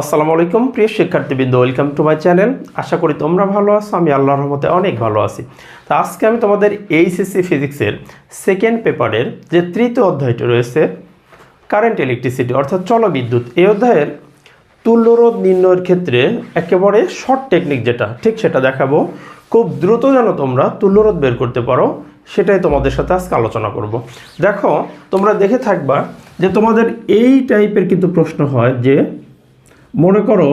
আসসালামু আলাইকুম, প্রিয় শিক্ষার্থীবৃন্দ ওয়েলকাম টু মাই চ্যানেল আশা করি তোমরা ভালো আছো, আমি আল্লাহর রহমতে অনেক ভালো আছি। তো আজকে আমি তোমাদের এইচএসসি ফিজিক্সের সেকেন্ড পেপারের যে তৃতীয় অধ্যায়টি রয়েছে কারেন্ট ইলেকট্রিসিটি অর্থাৎ চলবিদ্যুৎ, এই অধ্যায়ের তুল্যরোধ নির্ণয়ের ক্ষেত্রে একেবারে শর্ট টেকনিক যেটা, ঠিক সেটা দেখাবো। খুব দ্রুত যেন তোমরা তুল্যরোধ বের করতে পারো, সেটাই তোমাদের সাথে আজকে আলোচনা করব। দেখো, তোমরা দেখে থাকবা যে তোমাদের এই টাইপের কিন্তু প্রশ্ন হয় যে মনে করো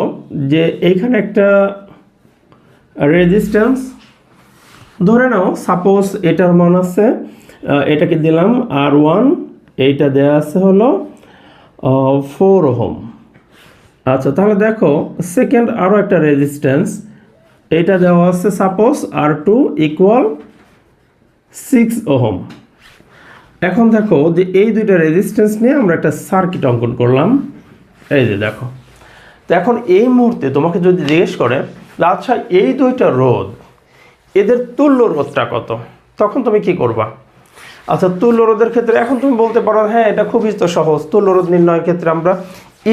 যে এইখানে একটা রেজিস্ট্যান্স ধরে নাও সাপোজ এটার মান আছে এটাকে দিলাম আর ওয়ান এইটা দেওয়া আছে হলো ফোর ওহম আচ্ছা তাহলে দেখো সেকেন্ড আরও একটা রেজিস্ট্যান্স এইটা দেওয়া আছে suppose R two equal six ohm এখন দেখো যে এই দুইটা রেজিস্ট্যান্স নিয়ে আমরা একটা সার্কিট অঙ্কন করলাম। এই যে দেখো। তো এখন এই মুহূর্তে তোমাকে যদি জিজ্ঞেস করে আচ্ছা এই দুইটা রোদ এদের তুল্য রোধটা কত? তখন তুমি কি করবা? আচ্ছা তুল্য রোধের ক্ষেত্রে এখন তুমি বলতে পারো হ্যাঁ এটা খুবই তো সহজ। তুল্য রোধ নির্ণয়ের ক্ষেত্রে আমরা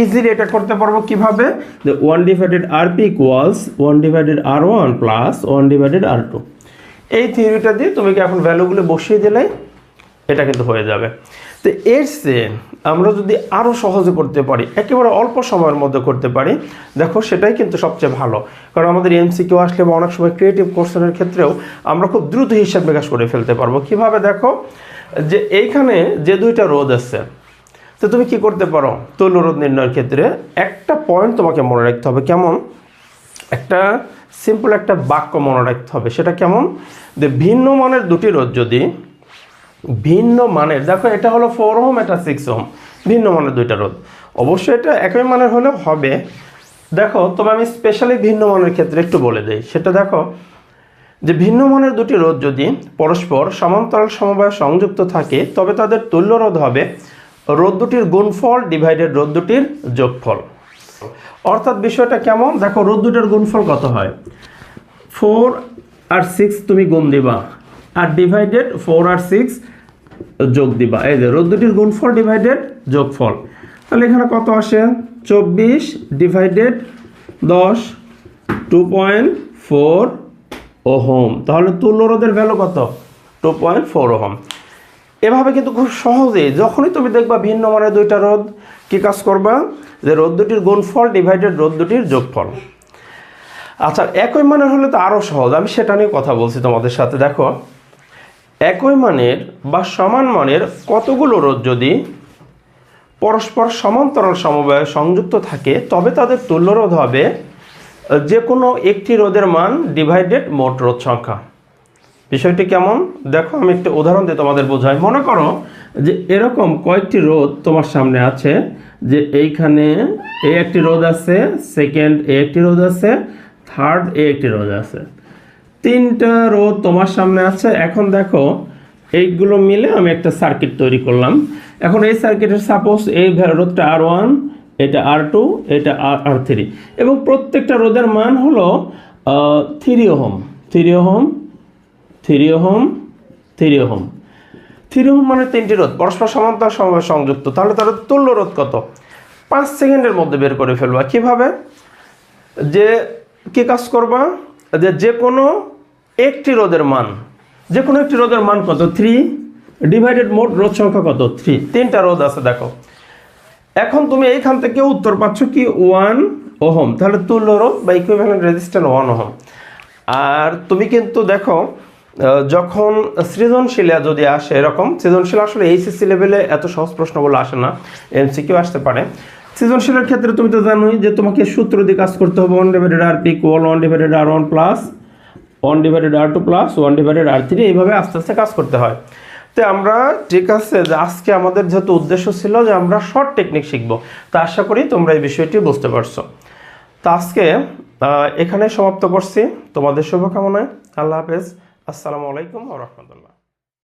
ইজিলি এটা করতে পারব কীভাবে? যে one divided R P equals one divided R one plus one divided R two এই থিওরিটা দিয়ে তুমি কি এখন ভ্যালুগুলো বসিয়ে দিলে? এটা কিন্তু হয়ে যাবে। তো এর চেয়ে আমরা যদি আরও সহজে করতে পারি, একেবারে অল্প সময়ের মধ্যে করতে পারি, দেখো সেটাই কিন্তু সবচেয়ে ভালো। কারণ আমাদের এমসিকিউ আসলে বা অনেক সময় ক্রিয়েটিভ কোর্সনের ক্ষেত্রেও আমরা খুব দ্রুত হিসাব বিকাশ করে ফেলতে পারব। কীভাবে দেখো? যে এইখানে যে দুইটা রোদ আছে, তো তুমি কি করতে পারো? তৈল রোদ নির্ণয়ের ক্ষেত্রে একটা পয়েন্ট তোমাকে মনে রাখতে হবে। কেমন? একটা সিম্পল একটা বাক্য মনে রাখতে হবে। সেটা কেমন? যে ভিন্ন মানের দুটি রোদ যদি ভিন্ন মানের, দেখো এটা হলো ফোর ওহম এটা সিক্স ওহম ভিন্ন মানের দুইটা রোদ অবশ্যই এটা একই মানের হলেও হবে। দেখো, তবে আমি স্পেশালি ভিন্ন মানের ক্ষেত্রে একটু বলে দিই। সেটা দেখো, যে ভিন্ন মানের দুটি রোধ যদি পরস্পর সমান্তরাল সমবায় সংযুক্ত থাকে, তবে তাদের তুল্য রোধ হবে রোদ দুটির গুণফল ডিভাইডেড রোদ দুটির যোগফল। অর্থাৎ বিষয়টা কেমন? দেখো রোদ দুটির গুণফল কত হয়? ফোর আর সিক্স তুমি গুণ দিবা। আর ডিভাইডেড ফোর আর সিক্স যোগ দিবা। এই যে রোদ দুটির গুণফল ডিভাইডেড যোগফল। তাহলে এখানে কত আসে? চব্বিশ ডিভাইডেড দশ টু পয়েন্ট ফোর ওহম। তাহলে তুল্য রোদের ভ্যালু কত? Two point four ohm. এভাবে কিন্তু খুব সহজেই, যখনই তুমি দেখবা ভিন্ন মানের দুইটা রোদ কি কাজ করবা? যে রোদ দুটির গুণফল ডিভাইডেড রোদ দুটির যোগফল। আচ্ছা একই মানের হলে তো আরও সহজ। আমি সেটা নিয়ে কথা বলছি তোমাদের সাথে, দেখো। একই মানের বা সমান মানের কতগুলো রোধ যদি পরস্পর সমান্তরাল সমবায়ে সংযুক্ত থাকে, তবে তাদের তুল্য রোধ হবে যে কোনো একটি রোধের মান ডিভাইডেড মোট রোধ সংখ্যা। বিষয়টি কেমন? দেখো, আমি একটা উদাহরণ দিয়ে তোমাদের বোঝাই। মনে করো যে এরকম কয়েকটি রোধ তোমার সামনে আছে, যে এইখানে এ একটি রোধ আছে সেকেন্ড এ একটি রোধ আছে থার্ড এ একটি রোধ আছে। তিনটা রোধ তোমার সামনে আছে। এখন দেখো, এইগুলো মিলে আমি একটা সার্কিট তৈরি করলাম। এখন এই সার্কিটের সাপোজ এই রোধটা আর ওয়ান এটা আর টু এটা আর আর থ্রি এবং প্রত্যেকটা রোধের মান হলো three ohm three ohm three ohm three ohm three ohm মানে তিনটি রোধ, পরস্পর সমান্তরাল সমবায় সংযুক্ত। তাহলে তার তুল্য রোধ কত? পাঁচ সেকেন্ডের মধ্যে বের করে ফেলবা। কীভাবে? যে কি কাজ করবা? যে কোনো একটি রোদের মান যে কোনো একটি রোদের মান কত? থ্রি ডিভাইডেড মোট রোধ সংখ্যা কত? থ্রি তিনটা রোদ আছে, দেখো। এখন তুমি এইখান থেকে উত্তর পাচ্ছ কি? One ohm. তাহলে তুল্য রোধ বা ইকুইভ্যালেন্ট রেজিস্ট্যান্স ওয়ান ওহম। আর তুমি কিন্তু দেখো যখন সৃজনশীলা যদি আসে এরকম সৃজনশীল আসলে এইচএসসি লেভেলে এত সহজ প্রশ্নগুলো আসে না এমসিকিউ আসতে পারে। সৃজনশীলের ক্ষেত্রে তুমি তো জানোই যে তোমাকে সূত্র দিয়ে কাজ করতে হবে one divided R P equal one divided R one plus one divided R two plus one divided R three এইভাবে আস্তে আস্তে কাজ করতে হয়। তো আমরা ঠিক আছে যে আজকে আমাদের যেহেতু উদ্দেশ্য ছিল যে আমরা শর্ট টেকনিক শিখব, তো আশা করি তোমরা এই বিষয়টি বুঝতে পারছ। তো আজকে এখানে সমাপ্ত করছি। তোমাদের শুভকামনায়। আল্লাহ হাফেজ। আসসালামু আলাইকুম রহমতুল্লাহ।